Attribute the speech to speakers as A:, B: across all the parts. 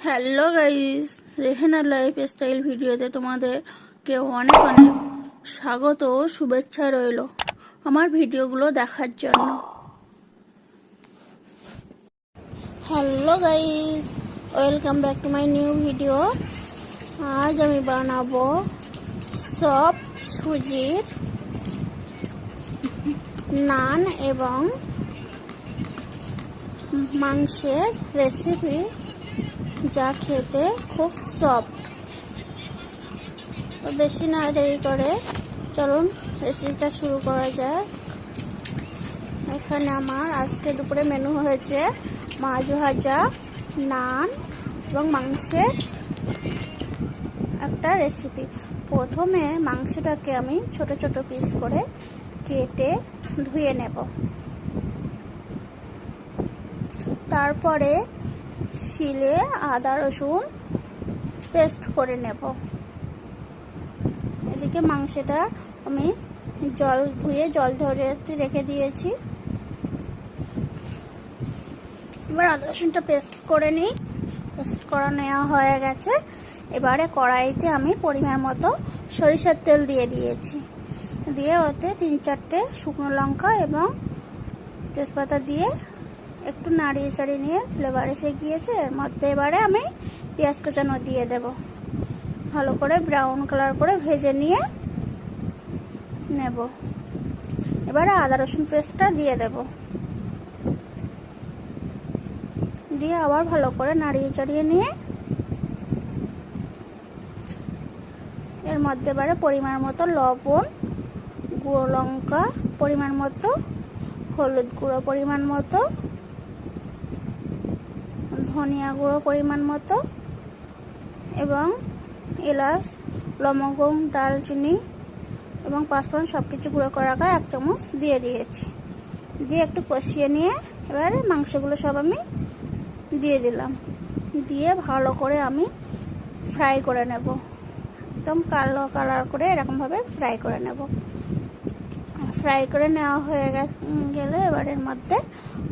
A: Hello guys Rehena lifestyle ভিডিওতে তোমাদেরকে অনেক অনেক স্বাগত ও শুভেচ্ছা রইল আমার ভিডিওগুলো দেখার জন্য। Hello guys welcome back to my new video আজ আমি বানাবো সফট সুজির নান এবং মাংসের রেসিপি যা খেতে খুব সফট তো বেশি না দেরি করে চলুন রেসিপিটা শুরু করা যাক। এখানে আমার আজকে দুপুরে মেনু হয়েছে মাছ ভাজা, নান এবং মাংসের একটা রেসিপি প্রথমে মাংসটাকে আমি ছোট ছোট পিস করে কেটে ধুয়ে নেব। তারপরে শিলে আদা, রসুন পেস্ট করে নেব। এদিকে মাংসটা আমি জল ধুয়ে, জল ধরে রেখে দিয়েছি। এবার আদা, রসুনটা পেস্ট করে নিই। পেস্ট করা নেওয়া হয়ে গেছে। এবারে কড়াইতে আমি পরিমাণ মতো সরিষার তেল দিয়ে দিয়েছি। দিয়ে ওতে তিন চারটে শুকনো লঙ্কা এবং তেজপাতা দিয়ে একটু নাড়িয়ে চাড়িয়ে নিয়ে ফ্লেভার এসে গিয়েছে। এর মধ্যে এবারে আমি পেঁয়াজ কুচানো দিয়ে দেব। ভালো করে ব্রাউন কালার করে ভেজে নিয়ে নেব। এবারে আদা রসুন পেস্টটা দিয়ে দেব। দিয়ে আবার ভালো করে নাড়িয়ে চাড়িয়ে নিয়ে এর মধ্যে এবারে পরিমাণ মতো লবণ, গুঁড়ো লঙ্কা, পরিমাণ মতো হলুদ গুঁড়ো পরিমাণ মতো ধনিয়া গুঁড়ো পরিমাণ মতো এবং এলাচ, লবঙ্গ ডালচিনি এবং পাঁচফোড়ন সব কিছু গুঁড়ো করে এক চামচ দিয়ে দিয়েছি। দিয়ে একটু কষিয়ে নিয়ে এবার মাংসগুলো সব আমি দিয়ে দিলাম। দিয়ে ভালো করে আমি ফ্রাই করে নেব। একদম কালো কালার করে এরকমভাবে ফ্রাই করে নেব। ফ্রাই করে নেওয়া হয়ে গেলে এবার এর মধ্যে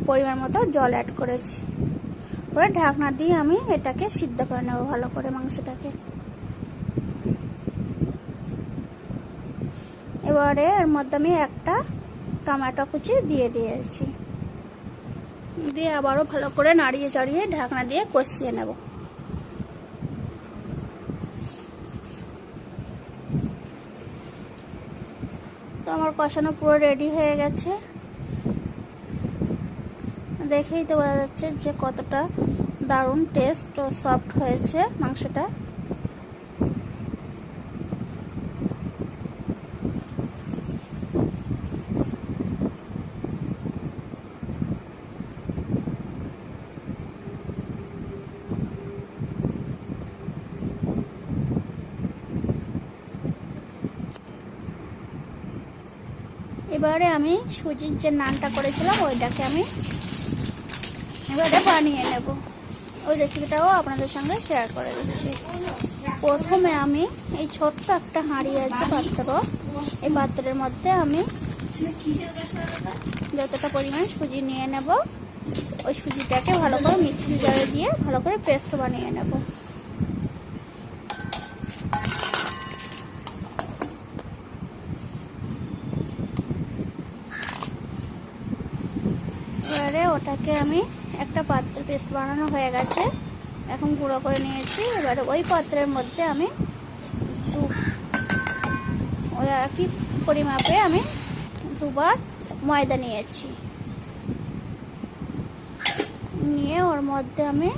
A: পরিমাণ মতো জল অ্যাড করেছি। এবার ঢাকনা দিয়ে আমি এটাকে সিদ্ধ করে নেব ভালো করে মাংসটাকে। এবারে এর মধ্যে আমি একটা টমেটো কুচি দিয়ে দিয়েছি। দিয়ে আবারও ভালো করে নাড়িয়ে চাড়িয়ে ঢাকনা দিয়ে কষিয়ে নেব। তো আমার কষানো পুরো রেডি হয়ে গেছে। দেখেই তো বোঝা যাচ্ছে যে কতটা দারুণ টেস্ট ও সফট হয়েছে মাংসটা। এবারে আমি সুজির যে নানটা করেছিলাম, ওইটাকে আমি এবারে বানিয়ে নেব। ওই রেসিপিটাও আপনাদের সঙ্গে শেয়ার করে দিচ্ছি। প্রথমে আমি এই ছোট্ট একটা হাঁড়ি আছে পাত্র। এই পাত্রের মধ্যে আমি যতটা পরিমাণ সুজি নিয়ে নেব, ওই সুজিটাকে ভালো করে মিক্সি জারে দিয়ে ভালো করে পেস্ট বানিয়ে নেব। এবারে ওটাকে আমি একটা পাত্র পেস্ট বানানো হয়ে গেছে। এখন গুঁড়ো করে নিয়েছি। এবারে ওই পাত্রের মধ্যে আমি একই পরিমাপে আমি দুবার ময়দা নিয়েছি। নিয়ে ওর মধ্যে আমি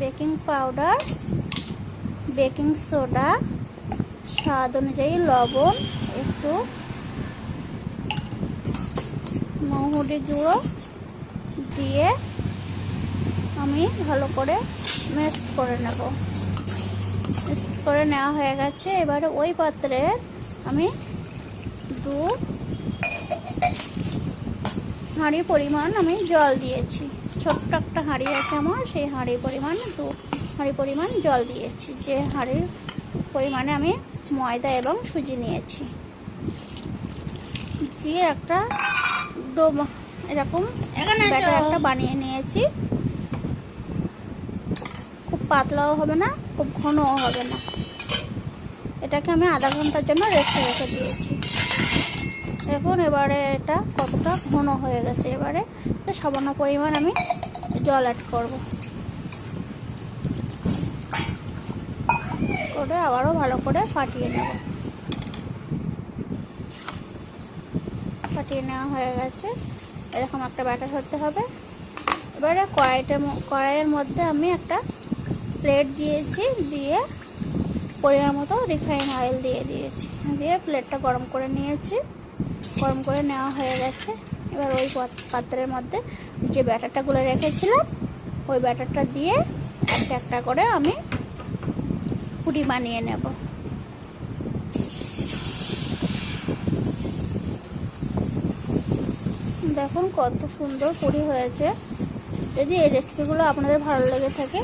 A: বেকিং পাউডার, বেকিং সোডা, স্বাদ অনুযায়ী লবণ, একটু মহুরি গুঁড়ো দিয়ে আমি ভালো করে মিক্স করে নেব। মিক্স করে নেওয়া হয়ে গেছে। এবারে ওই পাত্রে আমি দু হাঁড়ি পরিমাণ আমি জল দিয়েছি। ছোট্ট একটা হাঁড়ি আছে আমার, সেই হাঁড়ি পরিমাণ, দু হাঁড়ি পরিমাণ জল দিয়েছি। যে হাঁড়ির পরিমাণে আমি ময়দা এবং সুজি নিয়েছি। দিয়ে একটা ডো এরকম। ব্যাটার একটা বানিয়ে নিয়েছি। খুব পাতলাও হবে না খুব ঘনও হবে না। এটাকে আমি আধা ঘণ্টার জন্য রেস্টে রেখে দিয়েছি। দেখুন এবারে এটা কতটা ঘন হয়ে গেছে। এবারে সামান্য পরিমাণ আমি জল অ্যাড করব। করে আবারও ভালো করে ফাটিয়ে নেব। ফাটিয়ে নেওয়া হয়ে গেছে। এরকম একটা ব্যাটার ধরতে হবে। এবারে কড়াইটা কড়াইয়ের মধ্যে আমি একটা প্লেট দিয়েছি, দিয়ে পরিমাণ মতো রিফাইন অয়েল দিয়ে দিয়েছি। দিয়ে প্লেটটা গরম করে নিয়েছি। গরম করে নেওয়া হয়ে গেছে। এবার ওই পাত্রের মধ্যে যে ব্যাটারটা গুলে রেখেছিলাম, ওই ব্যাটারটা দিয়ে একটা একটা করে আমি পুরি বানিয়ে নেব। দেখুন কত সুন্দর পুরি হয়েছে। যদি এই রেসিপিগুলো আপনাদের ভালো লেগে থাকে,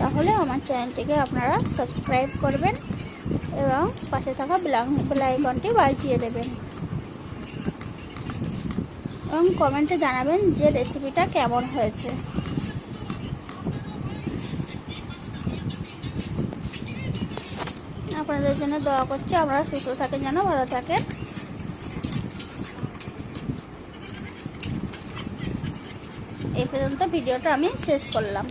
A: তাহলে আমার চ্যানেলটিকে আপনারা সাবস্ক্রাইব করবেন এবং পাশে থাকা বেলাইকনটি বাজিয়ে দেবেন। এবং কমেন্টে জানাবেন যে রেসিপিটা কেমন হয়েছে। আপনাদের জন্য দোয়া করছি, আপনারা সুস্থ থাকেন যেন, ভালো থাকেন। এই পর্যন্ত ভিডিওটা আমি শেষ করলাম।